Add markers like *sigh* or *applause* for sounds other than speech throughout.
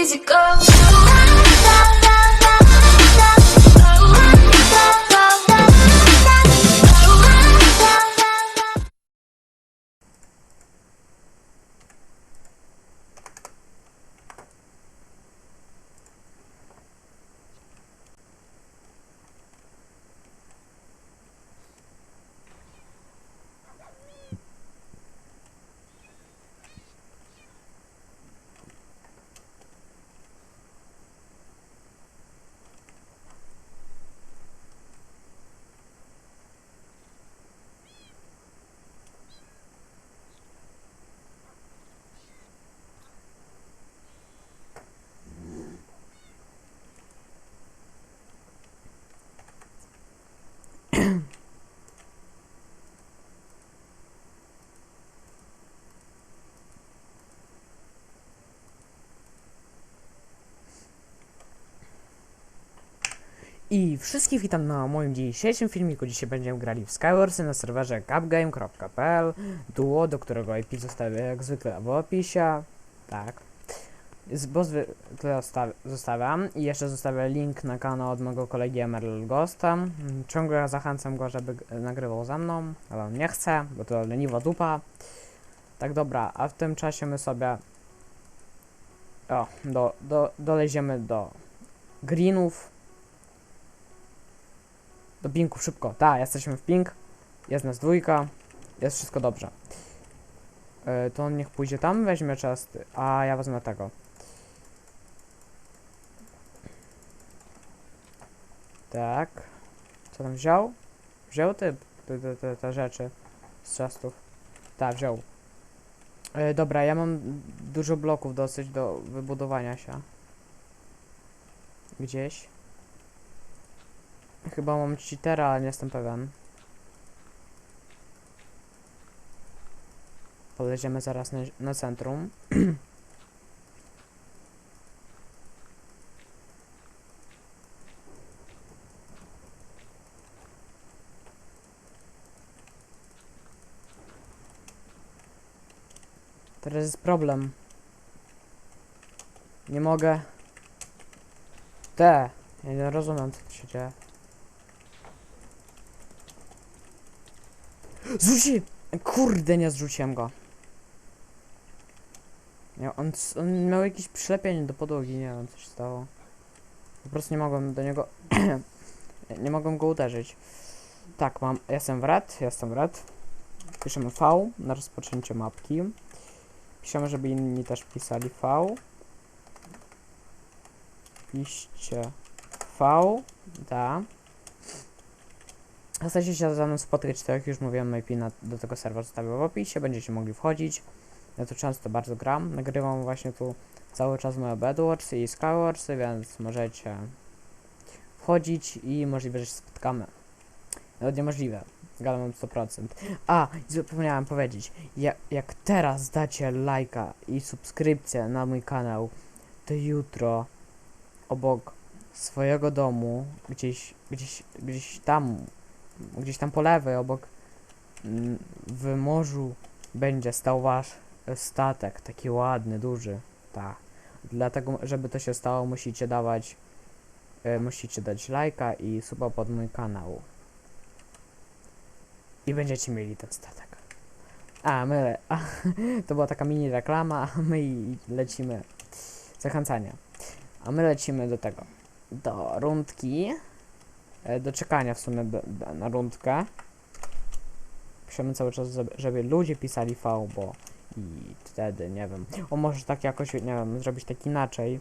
easy go. I wszystkich witam na moim dzisiejszym filmiku. Dzisiaj będziemy grali w Skywarsy na serwerze gapgame.pl Duo, do którego IP zostawię jak zwykle w opisie. Tak. Bo zwykle zosta- zostawiam. I jeszcze zostawię link na kanał od mojego kolegi Emerald Ghosta. Ciągle zachęcam go, żeby nagrywał ze mną, ale on nie chce, bo to leniwa dupa. Tak dobra, a w tym czasie my sobie o, do, do, doleziemy do greenów. Do pinków szybko. Tak, jesteśmy w ping. Jest nas dwójka. Jest wszystko dobrze. E, to on niech pójdzie tam, weźmie czasty. A ja wezmę tego. Tak. Co tam wziął? Wziął te, te, te, te, rzeczy z czastów. Tak, wziął. E, dobra, ja mam dużo bloków dosyć do wybudowania się. Gdzieś. Chyba mam cheatera, ale nie jestem pewien. Poleziemy zaraz na, na centrum. *clears throat* Teraz jest problem. Nie mogę. Te. Ja nie rozumiem co się dzieje. Zrzuci! Kurde, nie zrzuciłem go. Nie, on, on miał jakieś przylepienie do podłogi, nie wiem co się stało. Po prostu nie mogłem do niego... *clears throat* nie mogłem go uderzyć. Tak, mam... Jestem w red, jestem w red. Piszemy V na rozpoczęcie mapki. Piszemy, żeby inni też pisali V. Piszcie V. Da. Chcecie się ze mną spotkać, tak jak już mówiłem, IP na, do tego serwera zostawię w opisie, będziecie mogli wchodzić. Ja tu często bardzo gram, nagrywam właśnie tu cały czas moje Bedwars i Skywarsy, więc możecie wchodzić i możliwe, że się spotkamy. Nawet niemożliwe, gadam mam 100%. A, zapomniałem powiedzieć, jak, jak teraz dacie lajka i subskrypcję na mój kanał, to jutro obok swojego domu, gdzieś, gdzieś, gdzieś tam gdzieś tam po lewej, obok mm, w morzu będzie stał wasz statek, taki ładny, duży, tak. Dlatego, żeby to się stało, musicie dawać, e, musicie dać lajka i suba pod mój kanał. I będziecie mieli ten statek. A, my, a, *laughs* to była taka mini reklama, a my lecimy, zachęcanie. A my lecimy do tego, do rundki do czekania w sumie na rundkę. Piszemy cały czas, żeby, ludzie pisali V, bo i wtedy, nie wiem, o może tak jakoś, nie wiem, zrobić tak inaczej.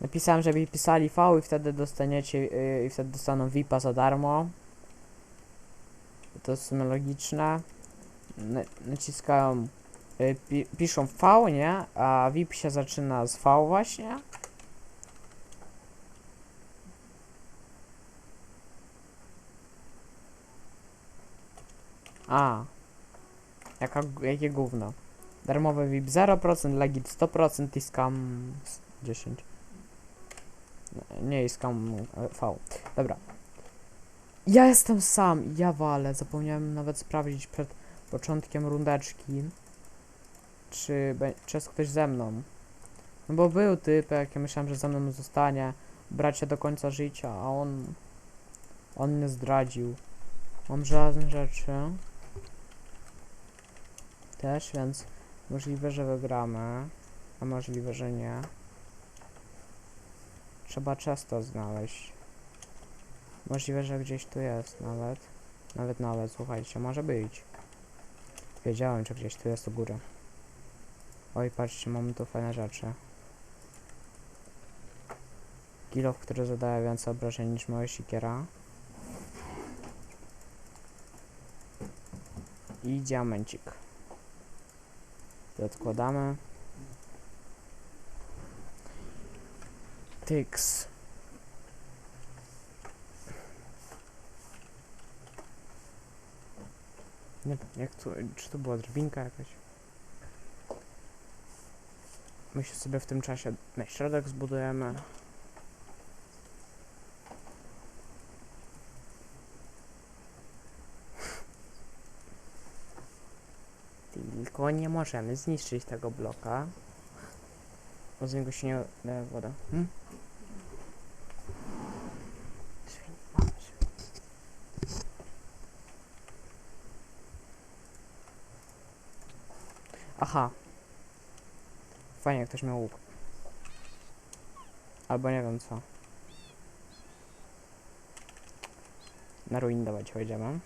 Napisałem, żeby pisali V i wtedy dostaniecie, yy, i wtedy dostaną VIPa za darmo. To sumie logiczne. Na, naciskają, y, pi, piszą V, nie? A VIP się zaczyna z V właśnie. A. Jaka, jakie gówno. Darmowy VIP 0%, legit 100% i scam 10. Nie iskam e, V. Dobra. Ja jestem sam, ja walę. Zapomniałem nawet sprawdzić przed początkiem rundeczki, czy, czy jest ktoś ze mną. No bo był typ, jak ja myślałem, że ze mną zostanie bracia do końca życia, a on... On mnie zdradził. Mam żadne rzeczy. Też, więc możliwe, że wygramy, a możliwe, że nie. Trzeba często znaleźć. Możliwe, że gdzieś tu jest nawet. Nawet, nawet, słuchajcie, może być. Wiedziałem, że gdzieś tu jest u góry. Oj, patrzcie, mamy tu fajne rzeczy. Kilof, który zadaje więcej obrażeń niż moja sikiera. I diamencik. To odkładamy. Tyks. Nie wiem, jak tu, czy to była drabinka jakaś? My się sobie w tym czasie na środek zbudujemy. Tylko nie możemy zniszczyć tego bloka. Bo z niego się nie woda. Hmm? Aha. Fajnie, ktoś miał łuk. Albo nie wiem co. Na ruin dawać wejdziemy.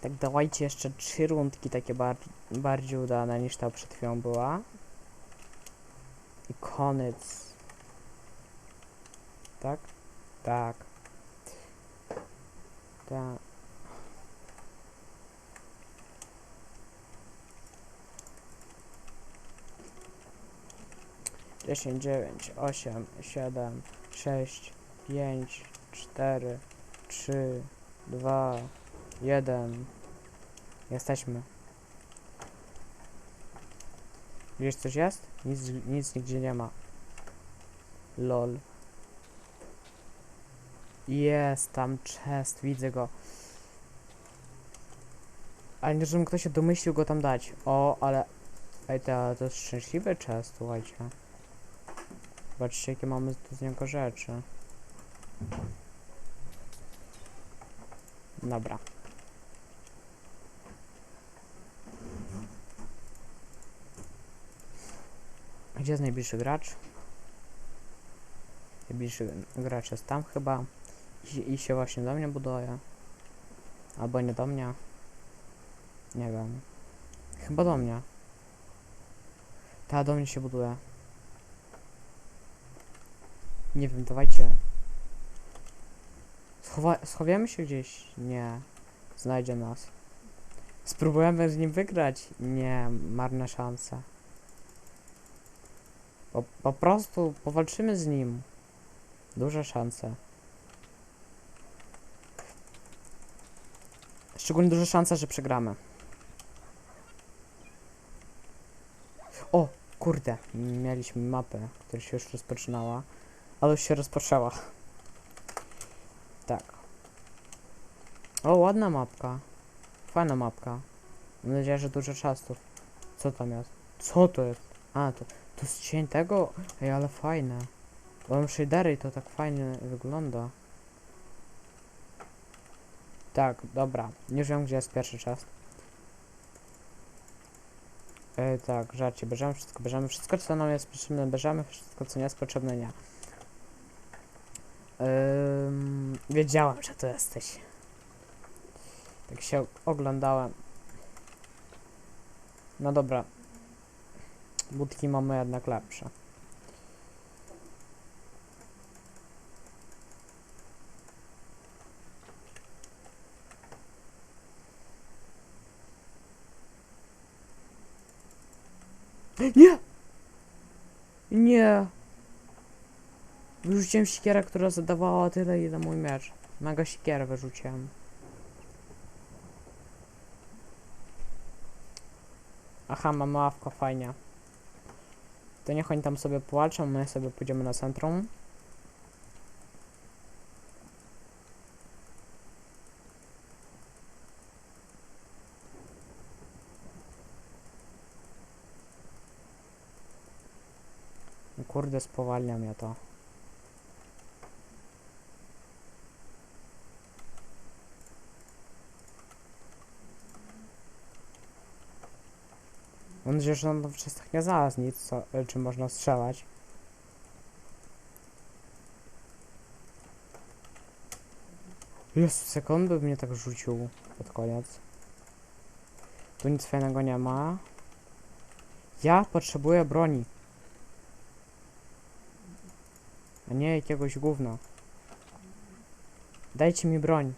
Tak dawajcie jeszcze trzy rundki takie bar bardziej udane niż ta przed chwilą była. I koniec. Tak? Tak. Tak. Dziesięć, dziewięć, osiem, siedem, sześć, pięć, cztery, trzy, dwa, jeden. Jesteśmy. Gdzieś coś jest? Nic, nic nigdzie nie ma. Lol. Jest tam chest, widzę go. Ale nie, żebym ktoś się domyślił go tam dać. O, ale... Ej, to, to jest szczęśliwy chest, słuchajcie. Zobaczcie, jakie mamy tu z niego rzeczy. Dobra. Gdzie jest najbliższy gracz? Najbliższy gracz jest tam chyba. I, I się właśnie do mnie buduje. Albo nie do mnie. Nie wiem. Chyba do mnie. Ta do mnie się buduje. Nie wiem, dawajcie. Schowa się gdzieś? Nie. Znajdzie nas. Spróbujemy z nim wygrać? Nie, marne szanse. Po, po prostu powalczymy z nim. Duże szanse. Szczególnie duże szanse, że przegramy. O, kurde, mieliśmy mapę, która się już rozpoczynała, ale już się rozpoczęła. Tak. O, ładna mapka. Fajna mapka. Mam nadzieję, że dużo czasów. Co tam jest? Co to jest? A, to, to z cień tego? Ej, ale fajne. Bo shadery to tak fajnie wygląda. Tak, dobra. Już wiem, gdzie jest pierwszy czas. E, tak, żarcie, bierzemy wszystko, bierzemy wszystko, co nam jest potrzebne, bierzemy wszystko, co nie jest potrzebne, nie. Ym, wiedziałem, że tu jesteś. Tak się oglądałem. No dobra. Budki mamy jednak lepsze. Nie! Nie! Wyrzuciłem siekierę, która zadawała tyle, ile mój miecz. Mega siekierę wyrzuciłem. Aha, mam ławkę, fajnie. To niech oni tam sobie powalczą, my sobie pójdziemy na centrum. Kurde, spowalnia mnie to. Mam nadzieję, że on przez tak nie znalazł nic, co, y, czym można strzelać. Jest sekundy by mnie tak rzucił pod koniec. Tu nic fajnego nie ma. Ja potrzebuję broni. A nie jakiegoś gówna. Dajcie mi broń.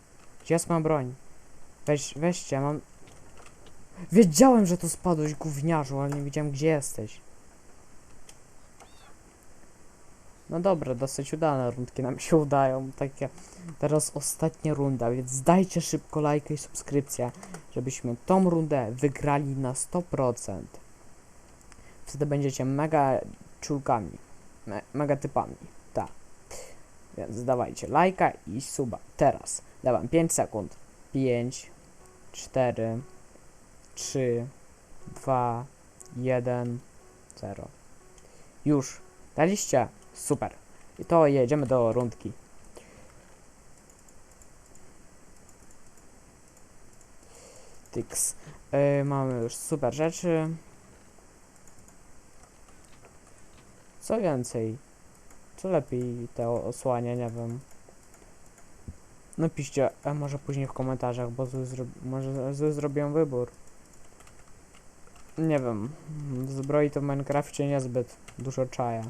Gdzie jest moja broń? Weź, weźcie, mam... Wiedziałem, że tu spadłeś, gówniarzu, ale nie wiedziałem, gdzie jesteś. No dobra, dosyć udane rundki nam się udają. Takie teraz ostatnia runda, więc dajcie szybko lajkę i subskrypcję, żebyśmy tą rundę wygrali na 100%. Wtedy będziecie mega czulkami, me, mega typami, tak. Więc dawajcie lajka i suba. Teraz dawam 5 sekund. 5, 4, 3, 2, 1, 0. Już. Daliście? Super. I to jedziemy do rundki. Tyks. Yy, mamy już super rzeczy. Co więcej? Co lepiej te osłania, nie wiem. Napiszcie, a może później w komentarzach, bo zły może zły zrobiłem wybór. Nie wiem, zbroi to w Minecrafcie niezbyt dużo czaja.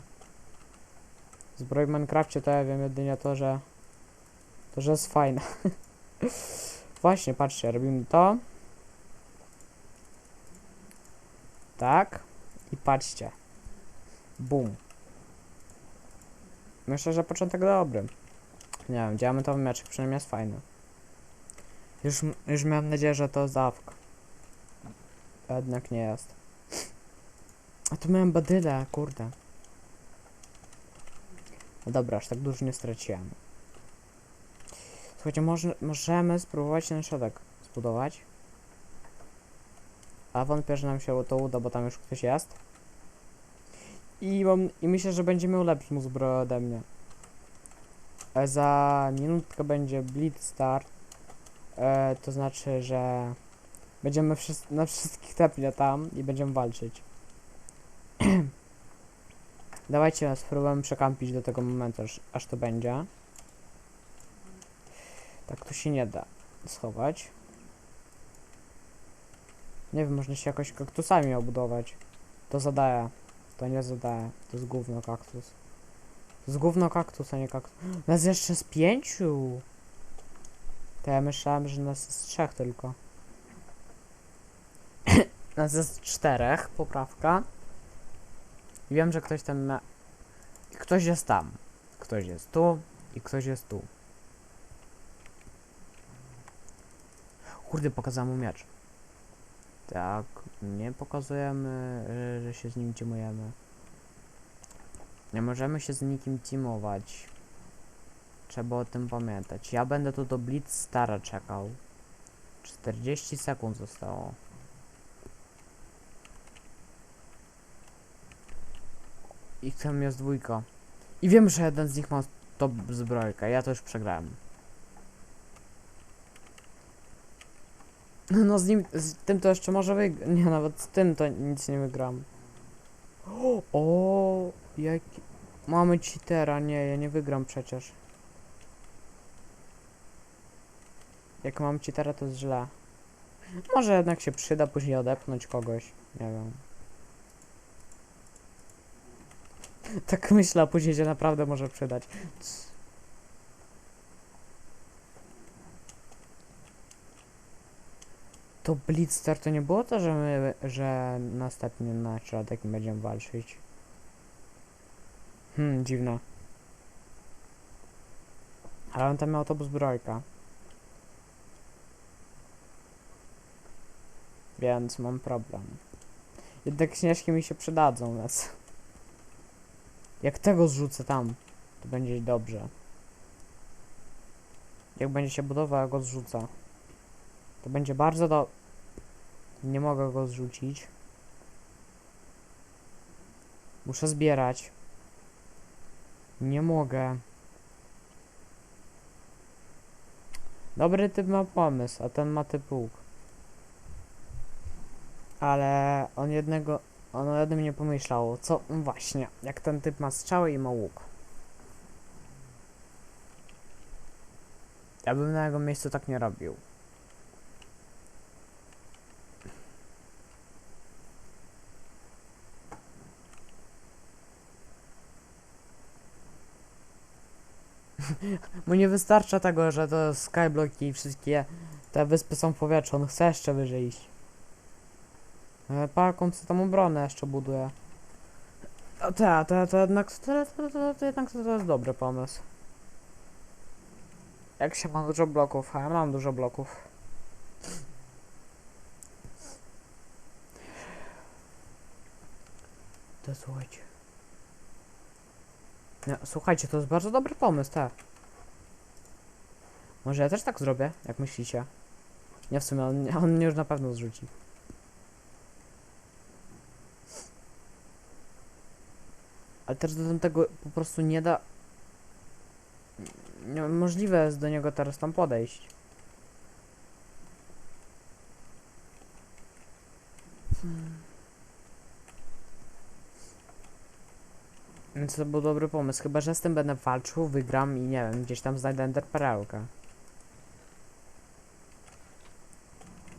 Zbroj w Minecrafcie to ja wiem jedynie to, że to, że jest fajna. *laughs* Właśnie, patrzcie, robimy to. Tak. I patrzcie. Bum. Myślę, że początek dobry. Nie wiem, diamentowy mieczek przynajmniej jest fajny. Już, już miałem nadzieję, że to zawk. Jednak nie jest. A tu miałem badyle, kurde. No dobra, aż tak dużo nie straciłem. Słuchajcie, może, możemy spróbować ten środek zbudować. A wątpię, że nam się to uda, bo tam już ktoś jest. I, mam, I myślę, że będzie miał lepszą zbroję ode mnie. E, za minutkę będzie Blitz Start. E, to znaczy, że będziemy na wszystkich tepnie tam i będziemy walczyć. *clears throat* Dawajcie, spróbujemy przekampić do tego momentu, aż, aż to będzie. Tak to się nie da schować. Nie wiem, można się jakoś kaktusami obudować. To zadaje. To nie zadaje. To jest gówno kaktus. To jest gówno kaktus, a nie kaktus. *gasps* Nas jeszcze z pięciu! To ja myślałem, że nas jest trzech tylko. Nas jest czterech, poprawka. Wiem, że ktoś tam ma... Ktoś jest tam. Ktoś jest tu i ktoś jest tu. Kurde, pokazałem mu miecz. Tak, nie pokazujemy, że się z nim teamujemy. Nie możemy się z nikim teamować. Trzeba o tym pamiętać. Ja będę tu do Blitz Stara czekał. 40 sekund zostało. I tam jest dwójka. I wiem, że jeden z nich ma top zbrojkę. Ja to już przegrałem. *laughs* No z nim, z tym to jeszcze może wygrać. *laughs* Nie, nawet z tym to nic nie wygram. *gasps* O, jaki... Mamy cheatera, nie, ja nie wygram przecież. Jak mam cheatera, to jest źle. Może jednak się przyda później odepchnąć kogoś, nie wiem. *laughs* Tak myślę, a później się naprawdę może przydać. To Blitzstar to nie było to, że my, że następnie na środek będziemy walczyć. Hmm, dziwne. Ale on tam miał autobus zbrojka. Więc mam problem. Jednak śnieżki mi się przydadzą, więc... Jak tego zrzucę tam, to będzie dobrze. Jak będzie się budował, jak go zrzucę. To będzie bardzo do... Nie mogę go zrzucić. Muszę zbierać. Nie mogę. Dobry typ ma pomysł, a ten ma typ łuk. Ale on jednego... On o jednym nie pomyślał. Co? No Właśnie. Jak ten typ ma strzały i ma łuk. Ja bym na jego miejscu tak nie robił. *laughs* Mu nie wystarcza tego, że to skyblock i wszystkie te wyspy są w powietrzu. On chce jeszcze wyżej iść. E, Pa, jaką co tam obronę jeszcze buduje. Te, te, to jednak, to, to, to, to jednak to jest dobry pomysł. Jak się ma dużo bloków? A ja mam dużo bloków. To słuchajcie. Nie, słuchajcie, to jest bardzo dobry pomysł, tak. Może ja też tak zrobię, jak myślicie? Nie, w sumie on, on mnie już na pewno zrzuci. Ale też do tego po prostu nie da... Niemożliwe jest do niego teraz tam podejść. Więc to był dobry pomysł. Chyba, że z tym będę walczył, wygram i nie wiem, gdzieś tam znajdę Ender Perełkę.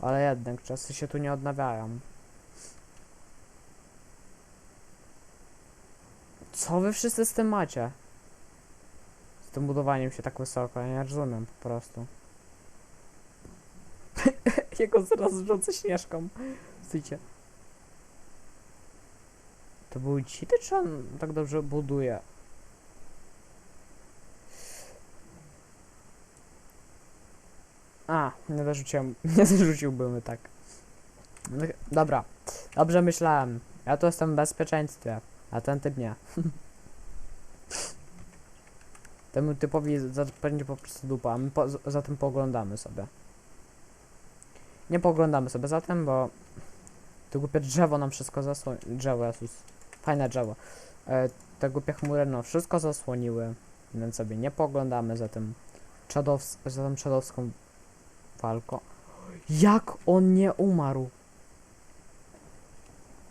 Ale jednak czasy się tu nie odnawiają. Co wy wszyscy z tym macie? Z tym budowaniem się tak wysoko, ja nie rozumiem po prostu. *laughs* Jego zaraz rzucę śnieżką. Stójcie. To był cheater, czy on tak dobrze buduje? A, nie dorzuciłem, *laughs* nie dorzuciłbym tak. No, Dobra, dobrze myślałem. Ja tu jestem w bezpieczeństwie, a ten typ nie. Temu typowi będzie po prostu dupa, a my po, z- za tym poglądamy sobie. Nie poglądamy sobie za tym, bo to głupie drzewo nam wszystko zasłoni... Drzewo, Jezus. Fajne drzewo. E, te głupie chmury no wszystko zasłoniły, więc sobie nie poglądamy za tym czadows za tą czadowską walką. Jak on nie umarł?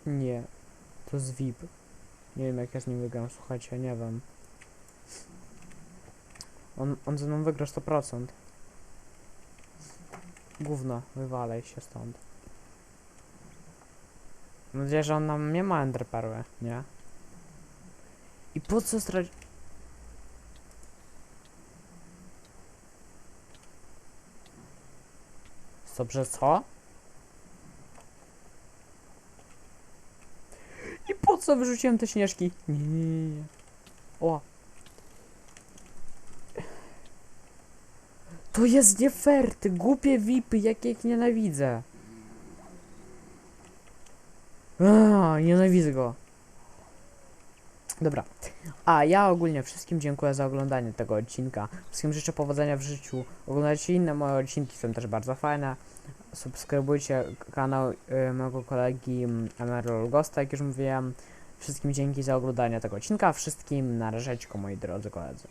Nie. To jest VIP. Nie wiem jak ja z nim wygram, słuchajcie, nie wiem. On, on ze mną wygra 100%. Gówno, wywalej się stąd. Mam nadzieję, że on nam nie ma enderperły, nie? I po co strać... Dobrze, co? I po co wyrzuciłem te śnieżki? Nie, nie, nie. O. To jest nie fair, ty głupie vipy, jak ja ich nienawidzę. Aaa, nienawidzę go. Dobra. A ja ogólnie wszystkim dziękuję za oglądanie tego odcinka. Wszystkim życzę powodzenia w życiu. Oglądajcie inne moje odcinki, są też bardzo fajne. Subskrybujcie kanał y, mojego kolegi mm, Emerald Ghosta, jak już mówiłem. Wszystkim dzięki za oglądanie tego odcinka. Wszystkim na moi drodzy koledzy.